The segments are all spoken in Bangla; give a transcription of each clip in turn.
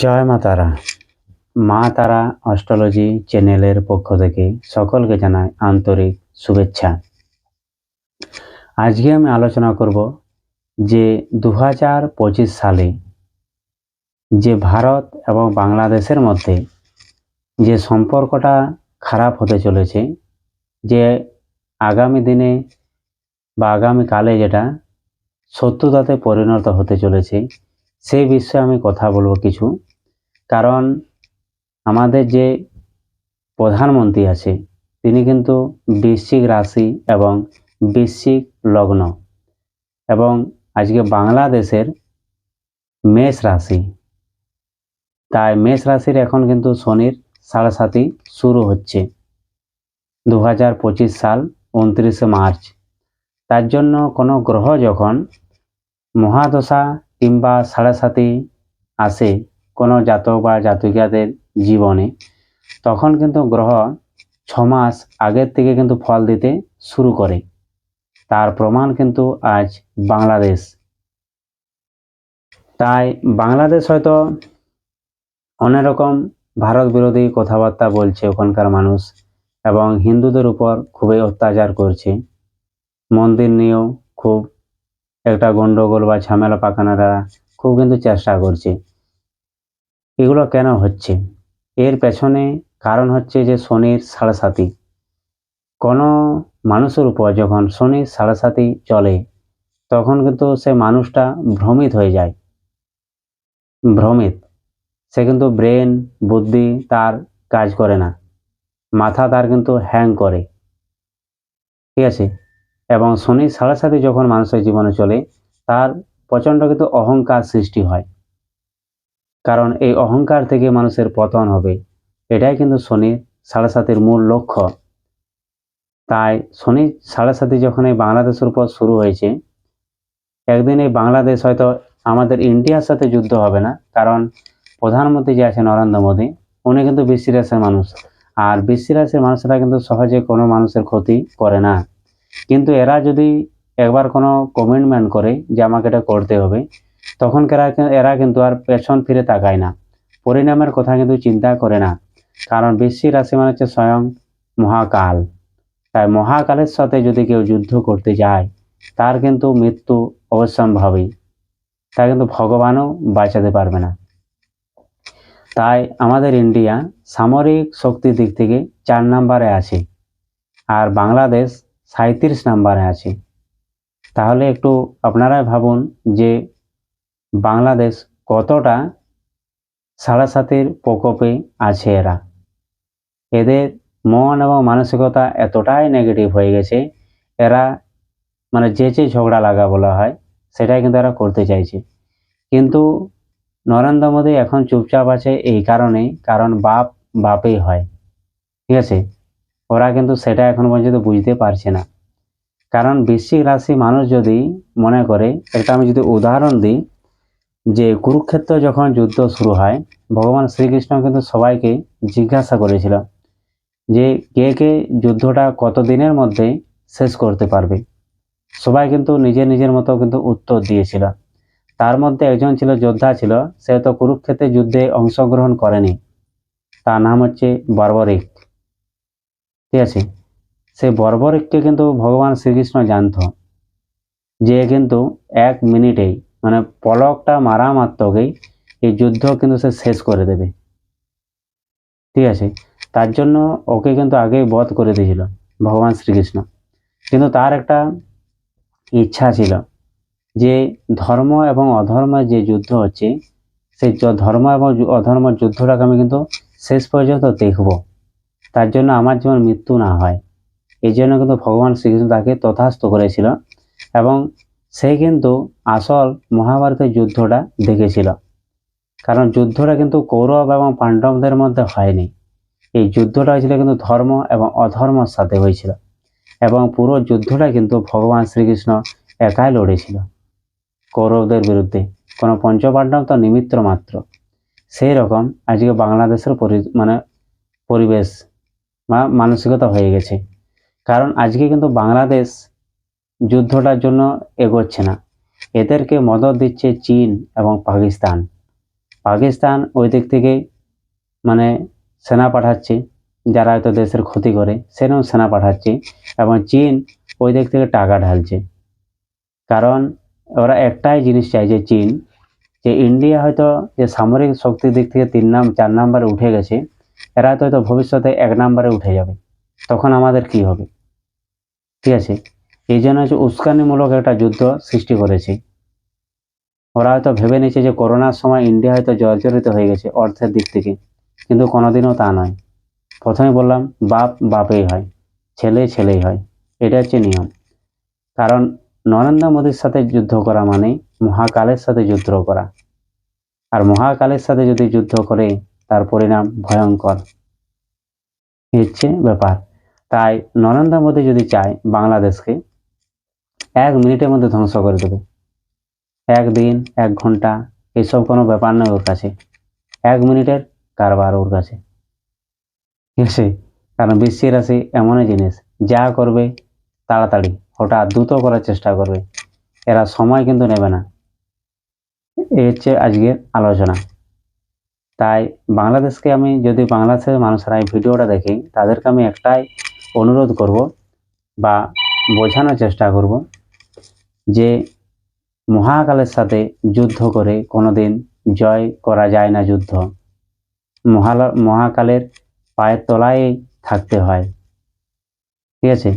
জয় মা তারা। মা তারা অস্ট্রোলজি চ্যানেলের পক্ষ থেকে সকলকে জানাই আন্তরিক শুভেচ্ছা। আজকে আমি আলোচনা করব যে দু হাজার পঁচিশ সালে যে ভারত এবং বাংলাদেশের মধ্যে যে সম্পর্কটা খারাপ হতে চলেছে, যে আগামী দিনে বা আগামীকালে যেটা শত্রুতাতে পরিণত হতে চলেছে সেই বিষয়ে আমি কথা বলব কিছু। কারণ আমাদের যে প্রধানমন্ত্রী আছে, তিনি কিন্তু বৃশ্চিক রাশি এবং বৃশ্চিক লগ্ন এবং আজকে বাংলাদেশের মেষ রাশি। তাই মেষ রাশির এখন কিন্তু শনির সাড়ে সাতি শুরু হচ্ছে দু হাজার পঁচিশ সাল উনত্রিশে মার্চ। তার জন্য কোনো গ্রহ যখন মহাদশা কিংবা সাড়ে আসে কোনো জাতক বা জাতিকাদের জীবনে, তখন কিন্তু গ্রহ ছ মাস আগের থেকে কিন্তু ফল দিতে শুরু করে। তার প্রমাণ কিন্তু আজ বাংলাদেশ। তাই বাংলাদেশ হয়তো অনেক রকম ভারত বিরোধী কথাবার্তা বলছে ওখানকার মানুষ এবং হিন্দুদের উপর খুবই অত্যাচার করছে। মন্দির নিয়েও খুব একটা গন্ডগোল বা ঝামেলা পাকানোরা খুব কিন্তু চেষ্টা করছে। এগুলো কেন হচ্ছে? এর পেছনে কারণ হচ্ছে যে শনির সাড়ে সাতি কোনো মানুষের উপর যখন শনির সাড়ে চলে, তখন কিন্তু সে মানুষটা ভ্রমিত হয়ে যায়। ভ্রমিত। সে কিন্তু ব্রেন, বুদ্ধি তার কাজ করে না। মাথা তার কিন্তু হ্যাং করে। ঠিক আছে? এবং শনির সাড়ে সাথে যখন মানুষের জীবনে চলে, তার প্রচণ্ড কিন্তু অহংকার সৃষ্টি হয়। কারণ এই অহংকার থেকে মানুষের পতন হবে, এটাই কিন্তু শনির সাড়ে সাতের মূল লক্ষ্য। তাই শনি সাড়ে সাথে যখন এই বাংলাদেশের উপর শুরু হয়েছে, একদিন এই বাংলাদেশ হয়তো আমাদের ইন্ডিয়ার সাথে যুদ্ধ হবে না, কারণ প্রধানমন্ত্রী যে আছে নরেন্দ্র মোদী, উনি কিন্তু বৃষ্টি রাশির মানুষ। আর বৃষ্টি রাশির মানুষরা কিন্তু সহজে কোনো মানুষের ক্ষতি করে না। কিন্তু এরা যদি একবার কোনো কমিটমেন্ট করে যে আমাকে এটা করতে হবে, তখন এরা এরা কিন্তু আর পেছন ফিরে তাকায় না। পরিণামের কথা কিন্তু চিন্তা করে না। কারণ বৃশ্চিক রাশি মানে হচ্ছে স্বয়ং মহাকাল। তাই মহাকালের সাথে যদি কেউ যুদ্ধ করতে যায়, তার কিন্তু মৃত্যু অবশ্যম্ভাবী। তা কিন্তু ভগবানও বাঁচাতে পারবে না। তাই আমাদের ইন্ডিয়া সামরিক শক্তির দিক থেকে চার নাম্বারে আছে। আর বাংলাদেশ সাঁত্রিশ নাম্বারে আছে। তাহলে একটু আপনারাই ভাবুন যে বাংলাদেশ কতটা সাড়ে সাতের প্রকোপে আছে এরা। এদের মন এবং মানসিকতা এতটাই নেগেটিভ হয়ে গেছে, এরা মানে যে যে ঝগড়া লাগা বলা হয়, সেটাই কিন্তু এরা করতে চাইছে। কিন্তু নরেন্দ্র মোদী এখন চুপচাপ আছে এই কারণে, কারণ বাপ বাপেই হয়। ঠিক আছে? ওরা কিন্তু সেটা এখন পর্যন্ত বুঝতে পারছে না। কারণ বৃশ্চিক রাশি মানুষ যদি মনে করে, একটা আমি যদি উদাহরণ দিই যে কুরুক্ষেত্র যখন যুদ্ধ শুরু হয়, ভগবান শ্রীকৃষ্ণ কিন্তু সবাইকে জিজ্ঞাসা করেছিল যে কে কে যুদ্ধটা কত দিনের মধ্যে শেষ করতে পারবে। সবাই কিন্তু নিজের নিজের মতো কিন্তু উত্তর দিয়েছিল। তার মধ্যে একজন ছিল, যোদ্ধা ছিল, সে তো কুরুক্ষেত্রের যুদ্ধে অংশগ্রহণ করেনি। তার নাম হচ্ছে বর্বরিক। ঠিক আছে। সেই বর্বরিককে কিন্তু ভগবান শ্রীকৃষ্ণ জানত। যে কিন্তু এক মিনিটেই মানে পলকটা মারা মাত্রকেই এই যুদ্ধ কিন্তু সে শেষ করে দেবে। ঠিক আছে? তার জন্য ওকে কিন্তু আগেই বধ করে দিয়েছিল ভগবান শ্রীকৃষ্ণ। কিন্তু তার একটা ইচ্ছা ছিল যে ধর্ম এবং অধর্মের যে যুদ্ধ হচ্ছে, সেই ধর্ম এবং অধর্মের যুদ্ধটাকে আমি কিন্তু শেষ পর্যন্ত দেখব। তার জন্য আমার যেমন মৃত্যু না হয়। এই জন্য কিন্তু ভগবান শ্রীকৃষ্ণ তাকে তথাস্থ করেছিল এবং সে কিন্তু আসল মহাভারতের যুদ্ধটা দেখেছিল। কারণ যুদ্ধটা কিন্তু কৌরব এবং পাণ্ডবদের মধ্যে হয়নি। এই যুদ্ধটা হয়েছিল কিন্তু ধর্ম এবং অধর্মর সাথে হয়েছিল এবং পুরো যুদ্ধটা কিন্তু ভগবান শ্রীকৃষ্ণ একাই লড়েছিল। কৌরবদের বিরুদ্ধে কোনো পঞ্চপাণ্ডব তো নিমিত্ত মাত্র। সেই রকম আজকে বাংলাদেশের পরি মানে পরিবেশ মানসিকতা হয়ে গেছে। কারণ আজকে কিন্তু বাংলাদেশ যুদ্ধটার জন্য এগোচ্ছে না। এদেরকে মদত দিচ্ছে চীন এবং পাকিস্তান। পাকিস্তান ওই দিক থেকে মানে সেনা পাঠাচ্ছে, যারা হয়তো দেশের ক্ষতি করে সেরকম সেনা পাঠাচ্ছে এবং চীন ওই দিক থেকে টাকা ঢালছে। কারণ ওরা একটাই জিনিস চাইছে চীন, যে ইন্ডিয়া হয়তো যে সামরিক শক্তির দিক থেকে তিন নাম, চার নাম্বারে উঠে গেছে এরা হয়তো ভবিষ্যতে এক নাম্বারে উঠে যাবে। তখন আমাদের কি হবে? ঠিক আছে? এই জন্য হচ্ছে উস্কানিমূলক একটা যুদ্ধ সৃষ্টি করেছে। ওরা হয়তো ভেবে নিয়েছে যে করোনার সময় ইন্ডিয়া হয়তো জর্জরিত হয়ে গেছে অর্থের দিক থেকে। কিন্তু কোনোদিনও তা নয়। প্রথমে বললাম, বাপ বাপেই হয়, ছেলে ছেলেই হয়। এটা হচ্ছে নিয়ম। কারণ নরেন্দ্র মোদীর সাথে যুদ্ধ করা মানে মহাকালের সাথে যুদ্ধ করা। আর মহাকালের সাথে যদি যুদ্ধ করে তার পরিণাম ভয়ঙ্কর। হচ্ছে ব্যাপার। তাই নরেন্দ্র মোদী যদি চায় বাংলাদেশকে, এক মিনিটের মধ্যে ধ্বংস করে দেবে। একদিন এক ঘণ্টা এসব কোনো ব্যাপার নয় ওর কাছে। এক মিনিটের কারবার ওর কাছে। ঠিক আছে? কারণ বিশ্বের রাশি এমনই জিনিস, যা করবে তাড়াতাড়ি, হঠাৎ দ্রুত করার চেষ্টা করবে। এরা সময় কিন্তু নেবে না। এই হচ্ছে আজকের আলোচনা। তাই বাংলাদেশকে আমি যদি বাংলাদেশের মানুষরা এই ভিডিওটা দেখি তাদেরকে আমি একটাই অনুরোধ করব বা বোঝানোর চেষ্টা করব যে মহাকালের সাথে যুদ্ধ করে কোনো দিন জয় করা যায় না যুদ্ধ। মহাল, মহাকালের পায়ের তলায় থাকতে হয়। ঠিক আছে?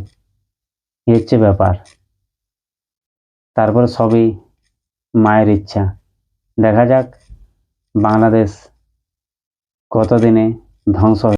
এই হচ্ছে ব্যাপার। তারপর সবই মায়ের ইচ্ছা। দেখা যাক বাংলাদেশ কতদিনে ধ্বংস